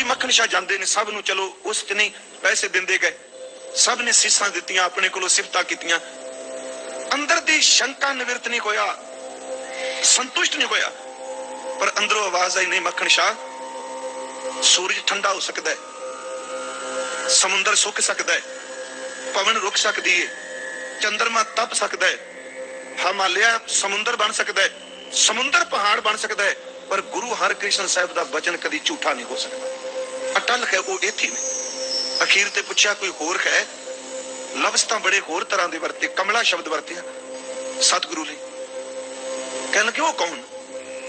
ਭਾਈ ਮੱਖਣ ਸ਼ਾਹ ਜਾਂਦੇ ਨੇ, ਸਭ ਨੂੰ ਚਲੋ ਉਸ ਚ ਨਹੀਂ, ਪੈਸੇ ਦਿੰਦੇ ਗਏ। ਸਭ ਨੇ ਸੀਸਾਂ ਦਿੱਤੀਆਂ, ਆਪਣੇ ਕੋਲੋਂ ਸਿਫਤਾਂ ਕੀਤੀਆਂ। ਅੰਦਰ ਦੀ ਸ਼ੰਕਾ ਨਿਵਰਤ ਨਹੀਂ ਹੋਇਆ, ਸੰਤੁਸ਼ਟ ਨਹੀਂ ਹੋਇਆ। ਪਰ ਅੰਦਰੋਂ ਆਵਾਜ਼ ਆਈ, ਨਹੀਂ ਮੱਖਣ ਸ਼ਾਹ ਸੂਰਜ ਠੰਡਾ ਹੋ ਸਕਦਾ ਹੈ। ਸਮੁੰਦਰ ਸੁੱਕ ਸਕਦਾ ਹੈ। ਪਵਨ ਰੁਕ ਸਕਦੀ ਹੈ ਚੰਦਰਮਾ ਤਪ ਸਕਦਾ ਹੈ। ਹਿਮਾਲਿਆ ਸਮੁੰਦਰ ਬਣ ਸਕਦਾ ਹੈ। ਸਮੁੰਦਰ ਪਹਾੜ ਬਣ ਸਕਦਾ ਹੈ। ਪਰ ਗੁਰੂ ਹਰਕ੍ਰਿਸ਼ਨ ਸਾਹਿਬ ਦਾ ਬਚਨ ਕਦੀ ਝੂਠਾ ਨਹੀਂ ਹੋ ਸਕਦਾ। ਅਟਲ ਹੈ ਉਹ ਇੱਥੇ ਨੇ ਅਖੀਰ ਤੇ ਪੁੱਛਿਆ ਕੋਈ ਹੋਰ ਹੈ? ਲਫ਼ਜ਼ ਤਾਂ ਬੜੇ ਹੋਰ ਤਰ੍ਹਾਂ ਦੇ ਵਰਤੇ, ਕਮਲਾ ਸ਼ਬਦ ਵਰਤਿਆ। ਸਤਿਗੁਰੂ ਨੇ ਕਹਿਣ ਲੱਗੇ, ਉਹ ਕੌਣ?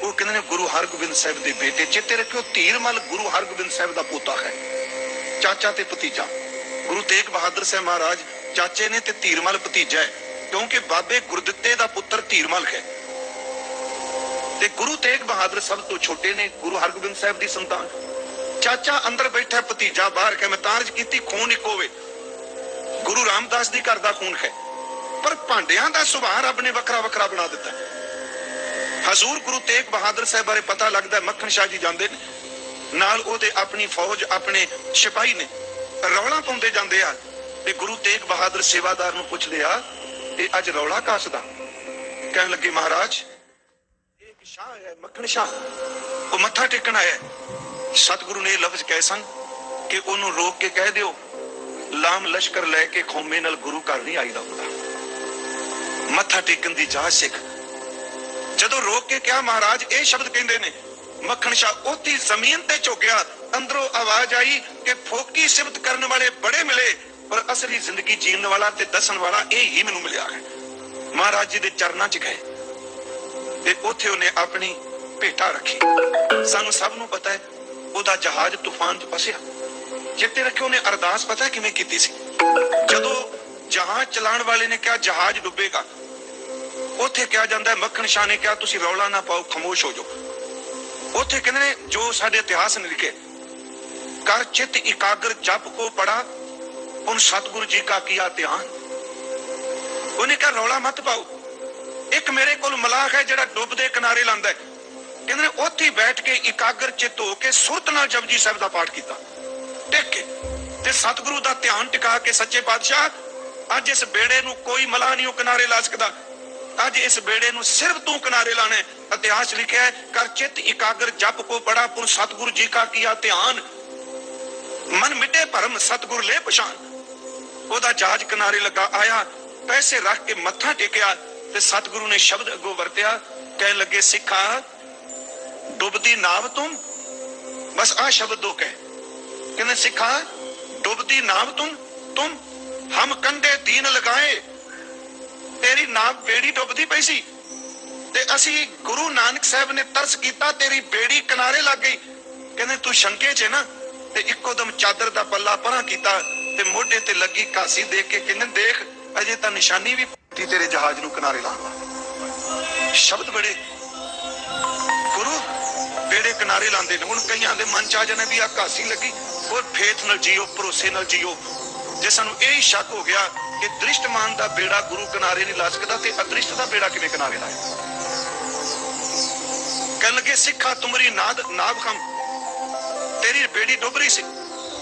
ਉਹ ਕਹਿੰਦੇ ਨੇ, ਗੁਰੂ ਹਰਗੋਬਿੰਦ ਸਾਹਿਬ ਦੇ ਬੇਟੇ। ਚਿੱਤੇ ਰੱਖਿਓ ਧੀਰਮਲ ਗੁਰੂ ਹਰਗੋਬਿੰਦ ਸਾਹਿਬ ਦਾ ਪੋਤਾ ਹੈ। ਚਾਚਾ ਤੇ ਭਤੀਜਾ। ਗੁਰੂ ਤੇਗ ਬਹਾਦਰ ਸਾਹਿਬ ਮਹਾਰਾਜ, ਚਾਚੇ ਨੇ ਤੇ ਧੀਰਮਲ ਭਤੀਜਾ ਹੈ। ਕਿਉਂਕਿ ਬਾਬੇ ਗੁਰਦਿੱਤੇ ਦਾ ਪੁੱਤਰ ਧੀਰਮਲ ਹੈ। ਤੇ ਗੁਰੂ ਤੇਗ ਬਹਾਦਰ ਸਭ ਤੋਂ ਛੋਟੇ ਨੇ, ਗੁਰੂ ਹਰਗੋਬਿੰਦ ਸਾਹਿਬ ਦੀ ਸੰਤਾਨ। ਚਾਚਾ ਅੰਦਰ ਬੈਠਾ ਭਤੀਜਾ ਬਾਹਰ ਕੇ ਮੈਂ ਤਾਰਜ ਕੀਤੀ, ਖੂਨ ਇੱਕੋ ਵੇ ਗੁਰੂ ਰਾਮਦਾਸ ਦੀ ਘਰ ਦਾ ਖੂਨ ਹੈ। ਪਰ ਭਾਂਡਿਆਂ ਦਾ ਸੁਭਾਅ ਰੱਬ ਨੇ ਵੱਖਰਾ ਵੱਖਰਾ ਬਣਾ ਦਿੱਤਾ ਹਜ਼ੂਰ ਗੁਰੂ ਤੇਗ ਬਹਾਦਰ ਸਾਹਿਬ ਬਾਰੇ ਪਤਾ ਲੱਗਦਾ ਮੱਖਣ ਸ਼ਾਹ ਜੀ ਜਾਂਦੇ ਨੇ। ਨਾਲ ਉਹਦੇ ਆਪਣੀ ਫੌਜ, ਆਪਣੇ ਸਿਪਾਹੀ ਨੇ। ਰੌਲਾ ਪਾਉਂਦੇ ਜਾਂਦੇ ਆ ਤੇ ਗੁਰੂ ਤੇਗ ਬਹਾਦਰ ਸੇਵਾਦਾਰ ਨੂੰ ਪੁੱਛਦੇ ਆ, ਇਹ ਅੱਜ ਰੌਲਾ ਕਾਸਦਾ ਕਹਿਣ ਲੱਗੇ, ਮਹਾਰਾਜ, ਇਹ ਇੱਕ ਸ਼ਾਹ ਹੈ, ਮੱਖਣ ਸ਼ਾਹ। ਉਹ ਮੱਥਾ ਟੇਕਣ ਆਇਆ ਸਤਿਗੁਰੂ ਨੇ ਇਹ ਲਫ਼ਜ਼ ਕਹੇ ਸਨ ਕਿ ਉਹਨੂੰ ਰੋਕ ਕੇ ਕਹਿ ਦਿਓ, ਲਾਮ ਲਸ਼ਕਰ ਲੈ ਕੇ ਖੌਮੇ ਨਾਲ ਗੁਰੂ ਘਰ ਨਹੀਂ ਆਈਦਾ ਹੁੰਦਾ। ਮੱਥਾ ਟੇਕਣ ਦੀ ਜਾਚ ਸਿੱਖ। ਜਦੋਂ ਰੋਕ ਕੇ ਕਿਹਾ, ਮਹਾਰਾਜ, ਇਹ ਸ਼ਬਦ ਕਹਿੰਦੇ ਨੇ, ਮੱਖਣ ਸ਼ਾਹ ਉੱਥੀ ਜ਼ਮੀਨ ਤੇ ਝੁਕਿਆ, ਅੰਦਰੋਂ ਆਵਾਜ਼ ਆਈ ਕਿ ਫੋਕੀ ਸਿਫਤ ਕਰਨ ਵਾਲੇ ਬੜੇ ਮਿਲੇ, ਪਰ ਅਸਲੀ ਜ਼ਿੰਦਗੀ ਜੀਣ ਵਾਲਾ ਤੇ ਦੱਸਣ ਵਾਲਾ ਇਹ ਹੀ ਮੈਨੂੰ ਮਿਲਿਆ ਹੈ। ਮਹਾਰਾਜ ਜੀ ਦੇ ਚਰਨਾਂ 'ਚ ਗਏ ਤੇ ਉੱਥੇ ਉਹਨੇ ਆਪਣੀ ਭੇਟਾ ਰੱਖੀ। ਸਾਨੂੰ ਸਭ ਨੂੰ ਪਤਾ ਹੈ ਉਹਦਾ ਜਹਾਜ਼ ਤੂਫਾਨ 'ਚ ਫਸਿਆ। ਚਿੱਤੇ ਰੱਖਿਓ ਨੇ ਅਰਦਾਸ ਪਤਾ ਕਿਵੇਂ ਕੀਤੀ ਸੀ? ਜਦੋਂ ਜਹਾਜ਼ ਚਲਾਉਣ ਵਾਲੇ ਨੇ ਕਿਹਾ, ਜਹਾਜ਼ ਡੁੱਬੇਗਾ। ਉੱਥੇ ਕਿਹਾ ਜਾਂਦਾ, ਮੱਖਣ ਸ਼ਾਹ ਨੇ ਕਿਹਾ, ਤੁਸੀਂ ਰੌਲਾ ਨਾ ਪਾਓ, ਖਾਮੋਸ਼ ਹੋ ਜਾਓ। ਉੱਥੇ ਕਹਿੰਦੇ ਨੇ, ਜੋ ਸਾਡੇ ਇਤਿਹਾਸ ਨੇ ਲਿਖੇ, ਕਰ ਚਿਤ ਇਕਾਗਰ ਜਪ ਕੋ ਪੜਾ ਉਨ ਸਤਿਗੁਰੂ ਜੀ ਕਾ ਕੀਆ ਧਿਆਨ। ਉਹਨੇ ਕਿਹਾ, ਰੌਲਾ ਮਤ ਪਾਓ। ਇੱਕ ਮੇਰੇ ਕੋਲ ਮਲਾਖ ਹੈ ਜਿਹੜਾ ਡੁੱਬਦੇ ਕਿਨਾਰੇ ਲਾਂਦਾ ਹੈ। ਕਹਿੰਦੇ ਨੇ, ਉੱਥੇ ਬੈਠ ਕੇ ਇਕਾਗਰ ਚਿਤ ਹੋ ਕੇ ਸੁਰਤ ਨਾਲ ਜਪਜੀ ਸਾਹਿਬ ਦਾ ਪਾਠ ਕੀਤਾ। ਟਿਕ ਕੇ, ਤੇ ਸਤਿਗੁਰੂ ਦਾ ਧਿਆਨ ਟਿਕਾ ਕੇ ਸੱਚੇ ਪਾਤਸ਼ਾਹ, ਅੱਜ ਇਸ ਬੇੜੇ ਨੂੰ ਕੋਈ ਮਲਾ ਨਹੀਂ, ਉਹ ਕਿਨਾਰੇ ਲਾ ਸਕਦਾ। ਅੱਜ ਇਸ ਬੇੜੇ ਨੂੰ ਸਿਰਫ ਤੂੰ ਕਿਨਾਰੇ ਲਾਣਾ ਇਤਿਹਾਸ ਲਿਖਿਆ ਹੈ, ਕਰ ਚਿਤ ਇਕਾਗਰ ਜਪ ਕੋ ਬੜਾ ਪੁਰ, ਸਤਿਗੁਰੂ ਜੀ ਕਾ ਕੀਆ ਧਿਆਨ। ਮਨ ਮਿਟੇ ਭਰਮ, ਸਤਿਗੁਰ ਲੈ ਪਛਾਨ ਉਹਦਾ ਜਹਾਜ਼ ਕਿਨਾਰੇ ਲੱਗਾ, ਆਇਆ, ਪੈਸੇ ਰੱਖ ਕੇ ਮੱਥਾ ਟੇਕਿਆ, ਤੇ ਸਤਿਗੁਰੂ ਨੇ ਸ਼ਬਦ ਅੱਗੋਂ ਵਰਤਿਆ, ਕਹਿਣ ਲੱਗੇ, ਸਿੱਖਾ ਡੁੱਬਦੀ ਨਾਵ ਤੂੰ ਬਸ ਆ ਸ਼ਬਦ ਦੋ ਕਹਿ। ਕਹਿੰਦੇ ਸਿੱਖਾ, ਡੁੱਬਦੀ ਨਾਵ ਤੁਮ? ਤੁਮ ਹਮ ਕੰਡੇ ਦੀਨ ਲਗਾਏ। ਤੇਰੀ ਨਾਵ ਬੇੜੀ ਡੁੱਬਦੀ ਪਈ ਸੀ। ਤੇ ਅਸੀਂ ਗੁਰੂ ਨਾਨਕ ਸਾਹਿਬ ਨੇ ਤਰਸ ਕੀਤਾ, ਤੇਰੀ ਬੇੜੀ ਕਿਨਾਰੇ ਲੱਗ ਗਈ। ਕਹਿੰਦੇ ਤੂੰ ਸ਼ੰਕੇ 'ਚ ਨਾ, ਤੇ ਇੱਕੋ ਦਮ ਚਾਦਰ ਦਾ ਪੱਲਾ ਪਰਾਂ ਕੀਤਾ, ਤੇ ਮੋਢੇ ਤੇ ਲੱਗੀ ਕਾਸੀ ਦੇਖ ਕੇ ਕਹਿੰਦੇ ਦੇਖ, ਅਜੇ ਤਾਂ ਨਿਸ਼ਾਨੀ ਵੀ ਤੇਰੇ ਜਹਾਜ਼ ਨੂੰ ਕਿਨਾਰੇ ਲਾਉਣਾ ਸ਼ਬਦ ਬੜੇ ਬੇੜੇ ਕਿਨਾਰੇ ਲਾਉਂਦੇ ਨੇ। ਹੁਣ ਕਈਆਂ ਦੇ ਮਨ ਚ ਆ ਜਾਣਾ ਵੀ ਆ ਕਾਸੀ ਲੱਗੀ। ਉਹ ਫੇਥ ਨਾਲ ਜੀਓ, ਭਰੋਸੇ ਨਾਲ ਜੀਓ। ਜੇ ਸਾਨੂੰ ਇਹ ਹੀ ਸ਼ੱਕ ਹੋ ਗਿਆ ਕਿ ਦ੍ਰਿਸ਼ਟਮਾਨ ਦਾ ਬੇੜਾ ਗੁਰੂ ਕਿਨਾਰੇ ਨਹੀਂ ਲਾ ਸਕਦਾ, ਤੇ ਅਦ੍ਰਿਸ਼ਟ ਦਾ ਬੇੜਾ ਕਿਵੇਂ ਕਿਨਾਰੇ ਲਾਏ ਕਹਿਣ ਲੱਗੇ, ਸਿੱਖਾ ਤੁਮਰੀ ਨਾਦ ਨਾਭ ਖਮ ਤੇਰੀ ਬੇੜੀ ਡੁੱਬ ਰਹੀ ਸੀ।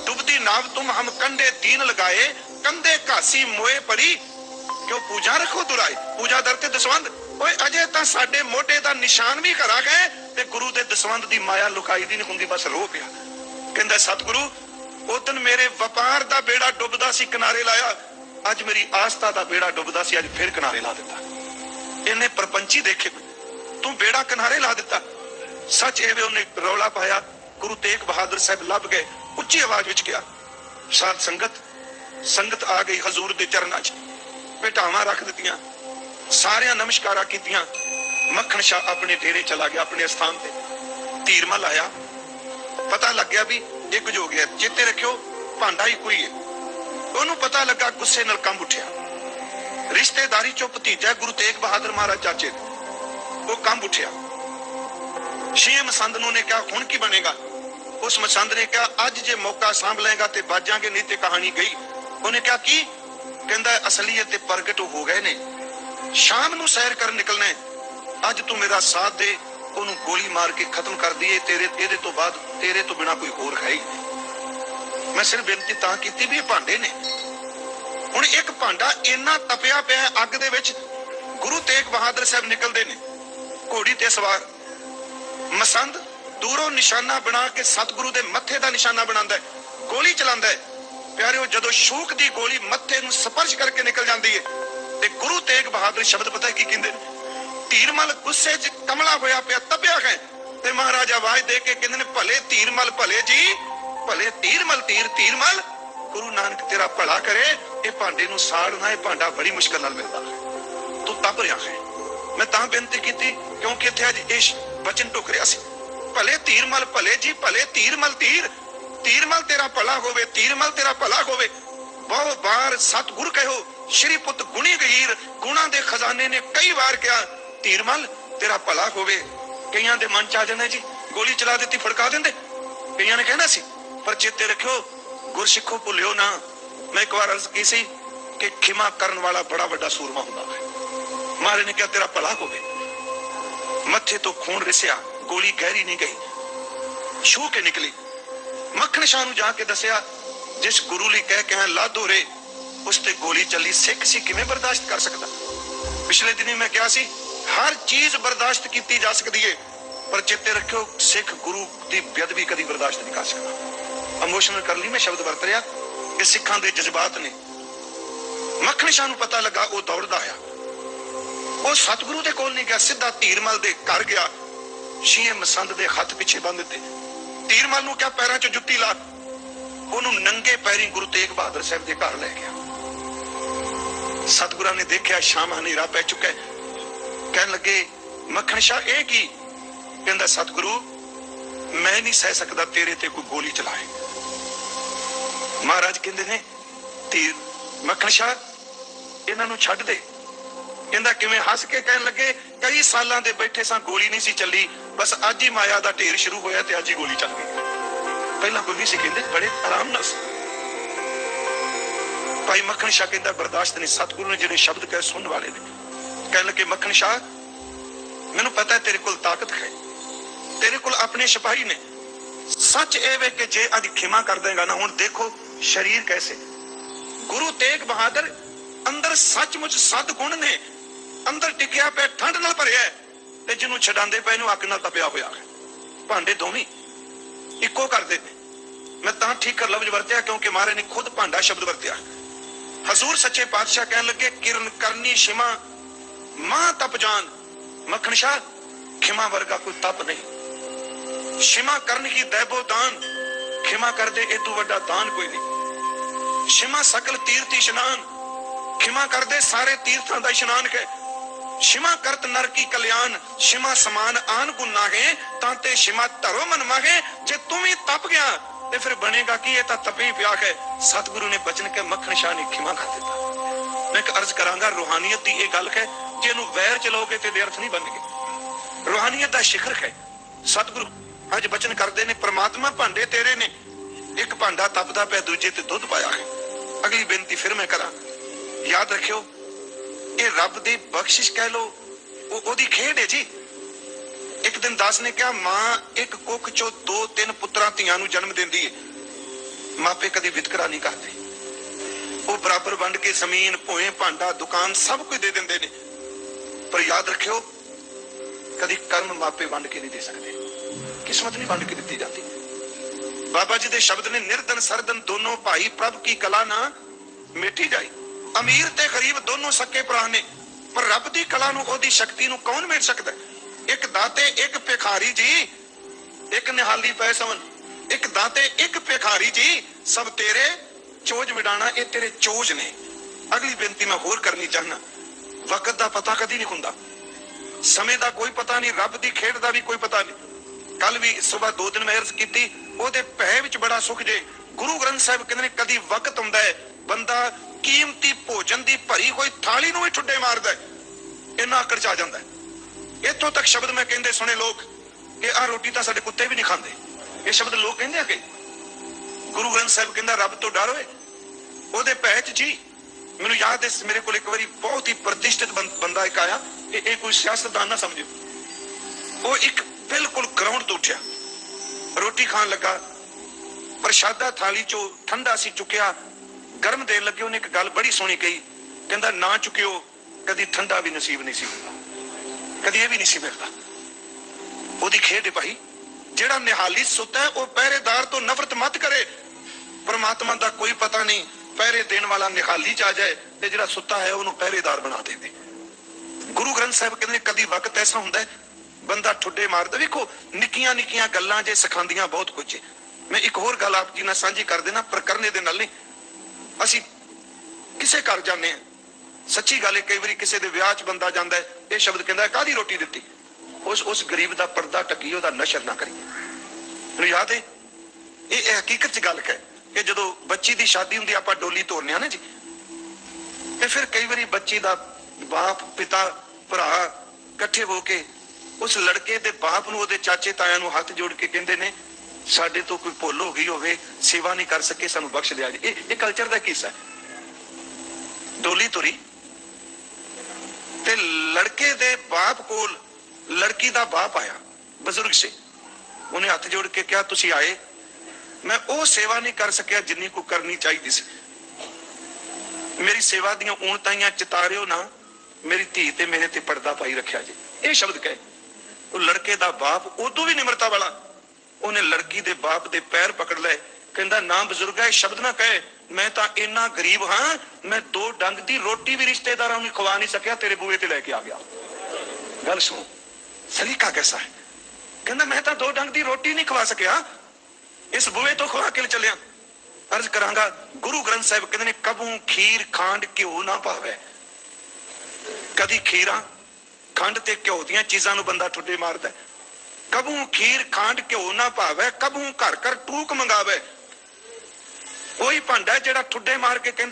ਡੁੱਬਦੀ ਨਾਵ ਤੁਮ ਹਮ ਕੰਡੇ ਦੀਨ ਲਗਾਏ ਕੰਦੇ ਘਾਸੀ ਮੋਏ ਪੜੀ। ਕਿਉਂ ਪੂਜਾ ਰੱਖੋ ਦੁਰਾਏ? ਪੂਜਾ ਦਰ ਤੇ ਦਸਵੰਦ ਓਏ, ਅਜੇ ਤਾਂ ਸਾਡੇ ਮੋਢੇ ਦਾ ਨਿਸ਼ਾਨ ਵੀ ਕਰਾ ਗਏ ਤੇ ਗੁਰੂ ਦੇ ਦਸਵੰਦ ਦੀ ਮਾਇਆ ਲੁਕਾਈ ਦੀ ਨਹੀਂ ਹੁੰਦੀ, ਬਸ ਰੋ ਪਿਆ। ਕਹਿੰਦਾ, ਸਤਿਗੁਰੂ ਉਦਨ ਮੇਰੇ ਵਪਾਰ ਦਾ ਬੇੜਾ ਡੁੱਬਦਾ ਸੀ, ਕਿਨਾਰੇ ਲਾਇਆ। ਅੱਜ ਮੇਰੀ ਆਸਥਾ ਦਾ ਬੇੜਾ ਡੁੱਬਦਾ ਸੀ, ਅੱਜ ਫਿਰ ਕਿਨਾਰੇ ਲਾ ਦਿੱਤਾ। ਇਹਨੇ ਪਰਪੰਚੀ ਦੇਖੇ। ਤੂੰ ਬੇੜਾ ਕਿਨਾਰੇ ਲਾ ਦਿੱਤਾ। ਸੱਚ ਇਹ ਵੇ ਉਹਨੇ ਰੌਲਾ ਪਾਇਆ। ਗੁਰੂ ਤੇਗ ਬਹਾਦਰ ਸਾਹਿਬ ਲੱਭ ਗਏ, ਉੱਚੀ ਆਵਾਜ਼ ਵਿੱਚ ਕਿਹਾ, ਸਾਧ ਸੰਗਤ ਸੰਗਤ ਆ ਗਈ ਹਜ਼ੂਰ ਦੇ ਚਰਨਾਂ 'ਚ। ਭੇਟਾਵਾਂ ਰੱਖ ਦਿੱਤੀਆਂ। ਸਾਰਿਆਂ ਨਮਸਕਾਰਾਂ ਕੀਤੀਆਂ। ਮੱਖਣ ਸ਼ਾਹ ਆਪਣੇ ਡੇਰੇ ਚਲਾ ਗਿਆ, ਆਪਣੇ ਸਥਾਨ ਤੇ। ਧੀਰਮਲ ਆਇਆ ਪਤਾ ਲੱਗਿਆ ਵੀ ਇੱਕ ਜੋ ਗਿਆ। ਚਿੱਤੇ ਰੱਖਿਓ, ਭਾਂਡਾ ਹੀ ਕੋਈ ਹੈ। ਉਹਨੂੰ ਪਤਾ ਲੱਗਾ ਗੁੱਸੇ ਨਾਲ ਕੰਬ ਉੱਠਿਆ। ਰਿਸ਼ਤੇਦਾਰੀ ਚੋਂ ਭਤੀਜਾ ਗੁਰੂ ਤੇਗ ਬਹਾਦਰ ਮਹਾਰਾਜ ਚਾਚੇ ਉਹ ਕੰਬ ਉੱਠਿਆ। ਸ਼ੇਮ ਮਸੰਦ ਨੂੰ ਨੇ ਕਿਹਾ, ਹੁਣ ਕੀ ਬਣੇਗਾ? ਉਸ ਮਸੰਦ ਨੇ ਕਿਹਾ, ਅੱਜ ਜੇ ਮੌਕਾ ਸਾਂਭ ਲਏਗਾ ਤੇ ਬਾਜਾਂਗੇ, ਨਹੀਂ ਤੇ ਕਹਾਣੀ ਗਈ। ਉਹਨੇ ਕਿਹਾ, ਕੀ? ਕਹਿੰਦਾ, ਅਸਲੀਅਤ ਤੇ ਪ੍ਰਗਟ ਹੋ ਗਏ ਨੇ। ਸ਼ਾਮ ਨੂੰ ਸੈਰ ਕਰਨ ਨਿਕਲਣਾ ਹੈ। ਅੱਜ ਤੂੰ ਮੇਰਾ ਸਾਥ ਦੇ, ਉਹਨੂੰ ਗੋਲੀ ਮਾਰ ਕੇ ਖਤਮ ਕਰ ਦਈਏ। ਤੇਰੇ, ਇਹਦੇ ਤੋਂ ਬਾਅਦ ਤੇਰੇ ਤੋਂ ਬਿਨਾ ਕੋਈ ਹੋਰ ਹੈ ਹੀ ਨਹੀਂ। ਮੈਂ ਸਿਰਫ ਬੇਨਤੀ ਤਾਂ ਕੀਤੀ ਵੀ ਇਹ ਭਾਂਡੇ ਨੇ। ਹੁਣ ਇੱਕ ਭਾਂਡਾ ਇੰਨਾ ਤਪਿਆ ਪਿਆ ਅੱਗ ਦੇ ਵਿੱਚ, ਗੁਰੂ ਤੇਗ ਬਹਾਦਰ ਸਾਹਿਬ ਨਿਕਲਦੇ ਨੇ। ਘੋੜੀ ਤੇ ਸਵਾਰ। ਮਸੰਦ ਦੂਰੋਂ ਨਿਸ਼ਾਨਾ ਬਣਾ ਕੇ ਸਤਿਗੁਰੂ ਦੇ ਮੱਥੇ ਦਾ ਨਿਸ਼ਾਨਾ ਬਣਾਉਂਦਾ ਹੈ। ਗੋਲੀ ਚਲਾਉਂਦਾ ਹੈ। ਪਿਆਰਿਓ, ਜਦੋਂ ਸ਼ੂਕ ਦੀ ਗੋਲੀ ਮੱਥੇ ਨੂੰ ਸਪਰਸ਼ ਕਰਕੇ ਨਿਕਲ ਜਾਂਦੀ ਹੈ ਤੇ ਗੁਰੂ ਤੇਗ ਬਹਾਦਰ ਸ਼ਬਦ ਪਤਾ ਕੀ ਕਹਿੰਦੇ ਨੇ? ਧੀਰਮਲ ਗੁੱਸੇ 'ਚ ਕਮਲਾ ਹੋਇਆ ਪਿਆ, ਤਪਿਆ ਹੈ। ਤੇ ਮਹਾਰਾਜਾ ਆਵਾਜ਼ ਦੇ ਕੇ ਕਹਿੰਦੇ ਨੇ, ਭਲੇ ਧੀਰਮਲ ਭਲੇ ਜੀ, ਭਲੇ ਧੀਰਮਲ ਧੀਰ ਧੀਰਮਲ ਗੁਰੂ ਨਾਨਕ ਤੇਰਾ ਭਲਾ ਕਰੇ, ਇਹ ਭਾਂਡੇ ਨੂੰ ਸਾੜਨਾ ਇਹ ਭਾਂਡਾ ਬੜੀ ਮੁਸ਼ਕਲ ਨਾਲ ਮਿਲਦਾ ਤੂੰ ਤਪ ਰਿਹਾ ਹੈ। ਮੈਂ ਤਾਂ ਬੇਨਤੀ ਕੀਤੀ, ਕਿਉਂਕਿ ਇੱਥੇ ਅੱਜ ਇਹ ਬਚਨ ਟੁਕ ਰਿਹਾ ਸੀ। ਭਲੇ ਧੀਰਮਲ ਭਲੇ ਜੀ, ਭਲੇ ਧੀਰਮਲ ਧੀਰ ਧੀਰਮਲ ਤੇਰਾ ਭਲਾ ਹੋਵੇ ਧੀਰਮਲ ਤੇਰਾ ਭਲਾ ਹੋਵੇ। ਬਹੁ ਬਾਰ ਸਤਿਗੁਰ ਕਹਿਓ ਸ਼੍ਰੀ ਪੁੱਤ ਗੁਣੀ ਗਹੀਰ ਗੁਣਾ ਦੇ ਖਜ਼ਾਨੇ ਨੇ ਕਈ ਵਾਰ ਕਿਹਾ ਧੀਰਮਲ ਤੇਰਾ ਭਲਾ ਹੋਵੇ। ਕਈਆਂ ਦੇ ਮਨ ਚ ਆ ਜਾਂਦਾ ਜੀ, ਗੋਲੀ ਚਲਾ ਦਿੱਤੀ, ਫੜਕਾ ਦਿੰਦੇ। ਕਈਆਂ ਨੇ ਕਹਿਣਾ ਸੀ, ਪਰ ਚੇਤੇ ਰੱਖਿਓ, ਗੁਰਸਿੱਖੋ ਭੁੱਲਿਓ ਨਾ। ਮੈਂ ਇੱਕ ਵਾਰ ਅਰਜ਼ ਕੀ ਸੀ ਕਿ ਖਿਮਾ ਕਰਨ ਵਾਲਾ ਬੜਾ ਵੱਡਾ ਸੂਰਮਾ ਹੁੰਦਾ ਹੈ। ਮਹਾਰਾਜ ਨੇ ਕਿਹਾ, ਤੇਰਾ ਭਲਾ ਹੋਵੇ। ਮੱਥੇ ਤੋਂ ਖੂਨ ਰਿਸਿਆ, ਗੋਲੀ ਗਹਿਰੀ ਨਹੀਂ ਗਈ। ਛੂ ਕੇ ਨਿਕਲੀ। ਮੱਖਣ ਸ਼ਾਹ ਨੂੰ ਜਾ ਕੇ ਦੱਸਿਆ, ਜਿਸ ਗੁਰੂ ਲਈ ਕਹਿ ਕਹਿ ਲਾਧੋ ਰੇ। ਉਸ ਤੇ ਗੋਲੀ ਚੱਲੀ, ਸਿੱਖ ਸੀ, ਕਿਵੇਂ ਬਰਦਾਸ਼ਤ ਕਰ ਸਕਦਾ? ਪਿਛਲੇ ਦਿਨੀ ਮੈਂ ਕਿਹਾ ਸੀ, ਹਰ ਚੀਜ਼ ਬਰਦਾਸ਼ਤ ਕੀਤੀ ਜਾ ਸਕਦੀ ਏ, ਪਰ ਚੇਤੇ ਰੱਖਿਓ, ਸਿੱਖ ਗੁਰੂ ਦੀ ਬੇਅਦਬੀ ਕਦੀ ਬਰਦਾਸ਼ਤ ਨਹੀਂ ਕਰ ਸਕਦਾ। ਇਮੋਸ਼ਨਲ ਕਰ ਲਈ, ਮੈਂ ਸ਼ਬਦ ਵਰਤ ਰਿਹਾ, ਕਿ ਸਿੱਖਾਂ ਦੇ ਜਜ਼ਬਾਤ ਨੇ। ਮੱਖਣ ਸ਼ਾਹ ਨੂੰ ਪਤਾ ਲੱਗਾ, ਉਹ ਦੌੜਦਾ ਆ ਉਹ ਸਤਿਗੁਰੂ ਦੇ ਕੋਲ ਨਹੀਂ ਗਿਆ, ਸਿੱਧਾ ਧੀਰਮਲ ਦੇ ਘਰ ਗਿਆ। ਸ਼ੀਏ ਮਸੰਦ ਦੇ ਹੱਥ ਪਿੱਛੇ ਬੰਨ ਦਿੱਤੇ। ਧੀਰਮਲ ਨੂੰ ਕਿਹਾ, ਪੈਰਾਂ 'ਚ ਜੁੱਤੀ ਲਾ। ਉਹਨੂੰ ਨੰਗੇ ਪੈਰੀ ਗੁਰੂ ਤੇਗ ਬਹਾਦਰ ਸਾਹਿਬ ਦੇ ਘਰ ਲੈ ਗਿਆ ਸਤਿਗੁਰਾਂ ਨੇ ਦੇਖਿਆ, ਸ਼ਾਮ ਹਨੇਰਾ ਪੈ ਚੁੱਕਾ ਕਹਿਣ ਲੱਗੇ, ਮੱਖਣ ਸ਼ਾਹ, ਇਹ ਕੀ? ਕਹਿੰਦਾ, ਸਤਿਗੁਰੂ, ਮੈਂ ਨਹੀਂ ਸਹਿ ਸਕਦਾ ਤੇਰੇ ਤੇ ਕੋਈ ਗੋਲੀ ਚਲਾਏ। ਮਹਾਰਾਜ ਕਹਿੰਦੇ ਨੇ ਤੀਰ ਮੱਖਣ ਸ਼ਾਹ, ਇਹਨਾਂ ਨੂੰ ਛੱਡ ਦੇ। ਕਹਿੰਦਾ, ਕਿਵੇਂ ਹੱਸ ਕੇ ਕਹਿਣ ਲੱਗੇ, ਕਈ ਸਾਲਾਂ ਦੇ ਬੈਠੇ ਸਾਂ, ਗੋਲੀ ਨਹੀਂ ਸੀ ਚੱਲੀ। ਬਸ ਅੱਜ ਹੀ ਮਾਇਆ ਦਾ ਢੇਰ ਸ਼ੁਰੂ ਹੋਇਆ ਤੇ ਅੱਜ ਹੀ ਗੋਲੀ ਚੱਲ ਗਈ। ਪਹਿਲਾਂ ਕੋਈ ਨਹੀਂ ਸੀ ਕਹਿੰਦੇ, ਬੜੇ ਆਰਾਮ ਨਾਲ ਸੀ। ਭਾਈ ਮੱਖਣ ਸ਼ਾਹ ਕਹਿੰਦਾ, ਬਰਦਾਸ਼ਤ ਨਹੀਂ, ਸਤਿਗੁਰੂ ਨੇ ਜਿਹੜੇ ਸ਼ਬਦ ਕਹੇ, ਸੁਣਨ ਵਾਲੇ ਨੇ। ਕਹਿਣ ਲੱਗੇ, ਮੱਖਣ ਸ਼ਾਹ, ਮੈਨੂੰ ਪਤਾ ਹੈ ਤੇਰੇ ਕੋਲ ਤਾਕਤ ਹੈ। ਤੇਰੇ ਕੋਲ ਆਪਣੇ ਸਿਪਾਹੀ ਨੇ। ਸੱਚ ਇਹ ਵੇ ਕਿ ਜੇ ਅੱਜ ਖਿਮਾ ਕਰ ਦੇਗਾ ਨਾ, ਹੁਣ ਦੇਖੋ ਸ਼ਰੀਰ ਕੈਸੇ। ਗੁਰੂ ਤੇਗ ਬਹਾਦਰ ਅੰਦਰ ਸੱਚਮੁੱਚ ਸਤ ਗੁਣ ਨੇ। ਅੰਦਰ ਟਿਕਿਆ ਪਿਆ, ਠੰਡ ਨਾਲ ਭਰਿਆ ਤੇ ਜਿਹਨੂੰ ਛਡਾਉਂਦੇ ਪਏ ਨੂੰ ਅੱਗ ਨਾਲ ਤਪਿਆ ਹੋਇਆ ਹੈ। ਭਾਂਡੇ ਦੋਵੇਂ ਇੱਕੋ ਕਰਦੇ ਨੇ ਮੈਂ ਤਾਂ ਠੀਕ ਕਰ ਲਫ਼ਜ਼ ਵਰਤਿਆ ਕਿਉਂਕਿ ਮਹਾਰਾਜ ਨੇ ਖੁਦ ਭਾਂਡਾ ਸ਼ਬਦ ਵਰਤਿਆ। ਹਜ਼ੂਰ ਸੱਚੇ ਪਾਤਸ਼ਾਹ ਕਹਿਣ ਲੱਗੇ, ਕਿਰਨ, ਕਰਨੀ ਸ਼ਿਮਾ ਮਾਂ ਤਪ ਜਾਨ। ਮੱਖਣ ਸ਼ਾਹ ਖਿਮਾ ਵਰਗਾ ਕੋਈ ਤਪ ਨਹੀਂ। ਸ਼ਿਮਾ ਕਰਨ ਕੀ ਦੈਬੋ ਦਾਨ? ਖਿਮਾ ਕਰਦੇ ਇਦੋਂ ਵੱਡਾ ਦਾਨ ਕੋਈ ਨਹੀਂ। ਸ਼ਿਮਾ ਸਕਲ ਤੀਰਥ ਇਸ਼ਨਾਨ। ਖਿਮਾ ਕਰਦੇ ਸਾਰੇ ਤੀਰਥਾਂ ਦਾ ਇਸ਼ਨਾਨ ਹੈ ਸ਼ਿਮਾ ਕਰਤ ਨਰ ਕੀ ਕਲਿਆਣ। ਸ਼ਿਮਾ ਸਮਾਨ ਆਨ ਗੁਨਾਹੇ ਤਾਂ ਤੇ ਸ਼ਿਮਾ ਧਰੋ ਮਨ ਮਾਗੇ ਜੇ ਤੂੰ ਵੀ ਤਪ ਗਿਆ, ਤੇ ਫਿਰ ਬਣੇਗਾ ਕੀ? ਇਹ ਤਾਂ ਤਪੇ ਪਿਆ ਹੈ ਸਤਿਗੁਰੂ ਨੇ ਬਚਨ ਕੇ ਮੱਖਣ ਸ਼ਾਹ ਨੇ ਖਿਮਾ ਕਰ ਦਿੱਤਾ। ਮੈਂ ਇੱਕ ਅਰਜ਼ ਕਰਾਂਗਾ, ਰੂਹਾਨੀਅਤ ਦੀ ਇਹ ਗੱਲ ਹੈ ਜੇ ਇਹਨੂੰ ਵੈਰ ਚਲਾਓਗੇ ਤੇ ਦੇ ਅਰਥ ਨਹੀਂ ਬਣਨਗੇ। ਰੂਹਾਨੀਅਤ ਦਾ ਸ਼ਿਖਰ ਹੈ ਸਤਿਗੁਰੂ ਅੱਜ ਬਚਨ ਕਰਦੇ ਨੇ, ਪ੍ਰਮਾਤਮਾ ਭਾਂਡੇ ਤੇਰੇ ਨੇ। ਇੱਕ ਭਾਂਡਾ ਤਪਦਾ ਪਿਆ, ਦੂਜੇ ਤੇ ਦੁੱਧ ਪਾਇਆ ਹੈ। ਅਗਲੀ ਬੇਨਤੀ ਫਿਰ ਮੈਂ ਕਰਾਂ, ਯਾਦ ਰੱਖਿਓ, ਇਹ ਰੱਬ ਦੀ ਬਖਸ਼ਿਸ਼ ਕਹਿ ਲੋ ਉਹ ਉਹਦੀ ਖੇਡ ਹੈ ਜੀ। ਦਿਨ ਦਾਸ ਨੇ ਕਿਹਾ, ਮਾਂ, ਇੱਕ ਕੁੱਖ ਚੋਂ ਦੋ ਤਿੰਨ ਪੁੱਤਰਾਂ ਧੀਆਂ ਨੂੰ ਜਨਮ ਦਿੰਦੀ ਹੈ ਮਾਪੇ ਕਦੀ ਵਿਤਕਰਾ ਨਹੀਂ ਕਰਦੇ। ਉਹ ਬਰਾਬਰ ਵੰਡ ਕੇ ਜ਼ਮੀਨ, ਭੋਏ, ਭਾਂਡਾ, ਦੁਕਾਨ ਸਭ ਕੁਝ ਦੇ ਦਿੰਦੇ ਨੇ। ਪਰ ਯਾਦ ਰੱਖਿਓ, ਕਦੀ ਕਰਮ ਮਾਪੇ ਵੰਡ ਕੇ ਨਹੀਂ ਦੇ ਸਕਦੇ। ਕਿਸਮਤ ਨਹੀਂ ਵੰਡ ਕੇ ਦਿੱਤੀ ਜਾਂਦੀ। ਬਾਬਾ ਜੀ ਦੇ ਸ਼ਬਦ ਨੇ ਨਿਰਦਨ ਸਰਦਨ ਦੋਨੋਂ ਭਾਈ, ਪ੍ਰਭ ਕੀ ਕਲਾ ਨਾ ਮਿਟੀ ਜਾਈ। ਅਮੀਰ ਤੇ ਗਰੀਬ ਦੋਨੋਂ ਸੱਕੇ ਭਰਾ ਨੇ। ਪਰ ਰੱਬ ਦੀ ਕਲਾ ਨੂੰ, ਉਹਦੀ ਸ਼ਕਤੀ ਨੂੰ ਕੌਣ ਮੇਟ ਸਕਦਾ? ਹੈ? ਇੱਕ ਦਾਤੇ, ਇੱਕ ਭਿਖਾਰੀ ਜੀ। ਇੱਕ ਨਿਹਾਲੀ ਪੈ ਸਮਨ। ਇੱਕ ਦਾਤੇ, ਇੱਕ ਭਿਖਾਰੀ ਜੀ। ਸਭ ਤੇਰੇ ਚੋਜ ਵਿਡਾਣਾ ਇਹ ਤੇਰੇ ਚੋਜ ਨੇ। ਅਗਲੀ ਬੇਨਤੀ ਮੈਂ ਹੋਰ ਕਰਨੀ ਚਾਹਨਾ ਵਕਤ ਦਾ ਪਤਾ ਕਦੀ ਨਹੀਂ ਹੁੰਦਾ। ਸਮੇਂ ਦਾ ਕੋਈ ਪਤਾ ਨਹੀਂ, ਰੱਬ ਦੀ ਖੇਡ ਦਾ ਵੀ ਕੋਈ ਪਤਾ ਨਹੀਂ। ਕੱਲ ਵੀ ਸਵੇਰ ਦੋ ਦਿਨ ਮੈਂ ਅਰਜ਼ ਕੀਤੀ, ਉਹਦੇ ਭੈ ਵਿੱਚ ਬੜਾ ਸੁਖ ਜੇ। ਗੁਰੂ ਗ੍ਰੰਥ ਸਾਹਿਬ ਕਹਿੰਦੇ ਨੇ, ਕਦੀ ਵਕਤ ਹੁੰਦਾ ਹੈ, ਬੰਦਾ ਕੀਮਤੀ ਭੋਜਨ ਦੀ ਭਰੀ ਹੋਈ ਥਾਲੀ ਨੂੰ ਵੀ ਠੁੱਡੇ ਮਾਰਦਾ ਹੈ। ਇੰਨਾ ਆਕੜ ਚ ਆ ਜਾਂਦਾ ਹੈ। ਇੱਥੋਂ ਤੱਕ ਸ਼ਬਦ ਮੈਂ ਕਹਿੰਦੇ ਸੁਣੇ ਲੋਕ ਕਿ ਆਹ ਰੋਟੀ ਤਾਂ ਸਾਡੇ ਕੁੱਤੇ ਵੀ ਨਹੀਂ ਖਾਂਦੇ। ਇਹ ਸ਼ਬਦ ਲੋਕ ਕਹਿੰਦੇ ਆ ਕਿ? ਗੁਰੂ ਗ੍ਰੰਥ ਸਾਹਿਬ ਕਹਿੰਦਾ, ਰੱਬ ਤੋਂ ਡਰ ਓਏ ਉਹਦੇ ਭੈ ਚ ਜੀ, ਮੈਨੂੰ ਯਾਦ ਹੈ ਮੇਰੇ ਕੋਲ ਇੱਕ ਵਾਰੀ ਬਹੁਤ ਹੀ ਪ੍ਰਤਿਸ਼ਠਿਤ ਬੰਦਾ ਇੱਕ ਆਇਆ ਇਹ ਇਹ ਕੋਈ ਸਿਆਸਤਦਾਨ ਨਾ ਸਮਝਿਓ ਉਹ ਇੱਕ ਬਿਲਕੁਲ ਗਰਾਊਂਡ ਤੋਂ ਉੱਠਿਆ। ਰੋਟੀ ਖਾਣ ਲੱਗਾ। ਪ੍ਰਸ਼ਾਦਾ ਥਾਲੀ ਚੋਂ ਠੰਡਾ ਸੀ ਚੁੱਕਿਆ। ਗਰਮ ਦੇਣ ਲੱਗੇ, ਉਹਨੇ ਇੱਕ ਗੱਲ ਬੜੀ ਸੋਹਣੀ ਕਹੀ। ਕਹਿੰਦਾ, ਨਾ ਚੁੱਕਿਓ, ਕਦੀ ਠੰਡਾ ਵੀ ਨਸੀਬ ਨਹੀਂ ਸੀ ਕਦੀ ਇਹ ਵੀ ਨਹੀਂ ਸੀ ਮਿਲਦਾ ਉਹਦੀ ਖੇਡ ਹੈ ਭਾਈ, ਜਿਹੜਾ ਨਿਹਾਲੀ ਸੁੱਤਾ ਹੈ, ਉਹ ਪਹਿਰੇਦਾਰ ਤੋਂ ਨਫ਼ਰਤ ਮਤ ਕਰੇ। ਪਰਮਾਤਮਾ ਦਾ ਕੋਈ ਪਤਾ ਨਹੀਂ, ਪਹਿਰੇ ਦੇਣ ਵਾਲਾ ਨਿਹਾਲੀ ਚ ਆ ਜਾਏ ਤੇ ਜਿਹੜਾ ਸੁੱਤਾ ਹੈ, ਉਹਨੂੰ ਪਹਿਰੇਦਾਰ ਬਣਾ ਦੇਵੇ ਗੁਰੂ ਗ੍ਰੰਥ ਸਾਹਿਬ ਕਹਿੰਦੇ ਕਦੀ ਵਕਤ ਐਸਾ ਹੁੰਦਾ ਬੰਦਾ ਠੁੱਡੇ ਮਾਰਦਾ। ਵੇਖੋ ਨਿੱਕੀਆਂ ਨਿੱਕੀਆਂ ਗੱਲਾਂ ਜੇ ਸਿਖਾਉਂਦੀਆਂ ਬਹੁਤ ਕੁਝ ਹੈ। ਮੈਂ ਇੱਕ ਹੋਰ ਗੱਲ ਆਪ ਜੀ ਨਾਲ ਸਾਂਝੀ ਕਰ ਦੇਣਾ ਪ੍ਰਕਰਨੇ ਦੇ ਨਾਲ ਨਹੀਂ। ਅਸੀਂ ਕਿਸੇ ਘਰ ਜਾਂਦੇ ਹਾਂ ਸੱਚੀ ਗੱਲ ਹੈ ਕਈ ਵਾਰੀ ਕਿਸੇ ਦੇ ਵਿਆਹ 'ਚ ਬੰਦਾ ਜਾਂਦਾ ਹੈ ਇਹ ਸ਼ਬਦ ਕਹਿੰਦਾ ਹੈ, ਕਾਹਦੀ ਰੋਟੀ ਦਿੱਤੀ? ਉਸ ਉਸ ਗਰੀਬ ਦਾ ਪਰਦਾ ਟੱਕੀ ਉਹਦਾ ਨਸ਼ਰ ਨਾ ਕਰੀ ਮੈਨੂੰ ਯਾਦ ਹੈ ਇਹ ਹਕੀਕਤ 'ਚ ਗੱਲ ਹੈ ਕਿ ਜਦੋਂ ਬੱਚੀ ਦੀ ਸ਼ਾਦੀ ਹੁੰਦੀ ਆਪਾਂ ਡੋਲੀ ਤੋਰਨੇ ਆ ਨਾ ਜੀ। ਤੇ ਫਿਰ ਕਈ ਵਾਰੀ ਬੱਚੀ ਦਾ ਬਾਪ ਪਿਤਾ ਭਰਾ ਇਕੱਠੇ ਹੋ ਕੇ ਉਸ ਲੜਕੇ ਦੇ ਬਾਪ ਨੂੰ ਉਹਦੇ ਚਾਚੇ ਤਾਇਆਂ ਨੂੰ ਹੱਥ ਜੋੜ ਕੇ ਕਹਿੰਦੇ ਨੇ ਸਾਡੇ ਤੋਂ ਕੋਈ ਭੁੱਲ ਹੋ ਗਈ ਹੋਵੇ ਸੇਵਾ ਨਹੀਂ ਕਰ ਸਕੇ ਸਾਨੂੰ ਬਖਸ਼ ਦਿਆ ਜੀ। ਇਹ ਇਹ ਕਲਚਰ ਦਾ ਹਿੱਸਾ ਹੈ। ਡੋਲੀ ਤੁਰੀ। ਤੇ ਲੜਕੇ ਦੇ ਬਾਪ ਕੋਲ ਲੜਕੀ ਦਾ ਬਾਪ ਆਇਆ, ਬਜ਼ੁਰਗ ਸੀ। ਉਹਨੇ ਹੱਥ ਜੋੜ ਕੇ ਕਿਹਾ, ਤੁਸੀਂ ਆਏ? ਮੈਂ ਉਹ ਸੇਵਾ ਨਹੀਂ ਕਰ ਸਕਿਆ ਜਿੰਨੀ ਕੋ ਕਰਨੀ ਚਾਹੀਦੀ ਸੀ। ਮੇਰੀ ਸੇਵਾ ਦੀਆਂ ਊਣਤਾਈਆਂ ਚਿਤਾਰਿਓ ਨਾ, ਮੇਰੀ ਧੀ ਤੇ ਮੇਰੇ ਤੇ ਪਰਦਾ ਪਾਈ ਰੱਖਿਆ ਜੀ। ਇਹ ਸ਼ਬਦ ਕਹੇ। ਉਹ ਲੜਕੇ ਦਾ ਬਾਪ ਉਹ ਤੋਂ ਵੀ ਨਿਮਰਤਾ ਵਾਲਾ। ਉਹਨੇ ਲੜਕੀ ਦੇ ਬਾਪ ਦੇ ਪੈਰ ਪਕੜ ਲਏ। ਕਹਿੰਦਾ, ਨਾ ਬਜ਼ੁਰਗਾ, ਇਹ ਸ਼ਬਦ ਨਾ ਕਹੇ। ਮੈਂ ਤਾਂ ਇੰਨਾ ਗਰੀਬ ਹਾਂ, ਮੈਂ ਦੋ ਡੰਗ ਦੀ ਰੋਟੀ ਵੀ ਰਿਸ਼ਤੇਦਾਰਾਂ ਨੂੰ ਖਵਾ ਨਹੀਂ ਸਕਿਆ, ਤੇਰੇ ਬੂਹੇ ਤੇ ਲੈ ਕੇ ਆ ਗਿਆ। ਗੱਲ ਸੁਣ, ਸਲੀਕਾ ਕੈਸਾ ਹੈ? ਕਹਿੰਦਾ, ਮੈਂ ਤਾਂ ਦੋ ਡੰਗ ਦੀ ਰੋਟੀ ਨਹੀਂ ਖਵਾ ਸਕਿਆ, ਇਸ ਬੂਹੇ ਤੋਂ ਖਵਾ ਕੇ ਚੱਲਿਆ? ਅਰਜ਼ ਕਰਾਂਗਾ, ਗੁਰੂ ਗ੍ਰੰਥ ਸਾਹਿਬ ਕਹਿੰਦੇ ਨੇ, ਕਬੂ ਖੀਰ ਖਾਂਡ ਘਿਓ ਨਾ ਪਾਵੇ ਕਦੀ ਖੀਰਾਂ ਖੰਡ ਤੇ ਘਿਓ ਦੀਆਂ ਚੀਜ਼ਾਂ ਨੂੰ ਬੰਦਾ ਠੁੱਡੇ ਮਾਰਦਾ ਕਬੂ ਖੀਰ ਖਾਂਡ ਘਿਓ ਨਾ ਪਾਵੇ ਕਬੂ ਘਰ ਘਰ ਟੂਕ ਮੰਗਾਵੇ। ਕੋਈ ਭਾਂਡਾ ਜਿਹੜਾ ਠੁੱਡੇ ਮਾਰ ਕੇ ਕਹਿੰਦਾ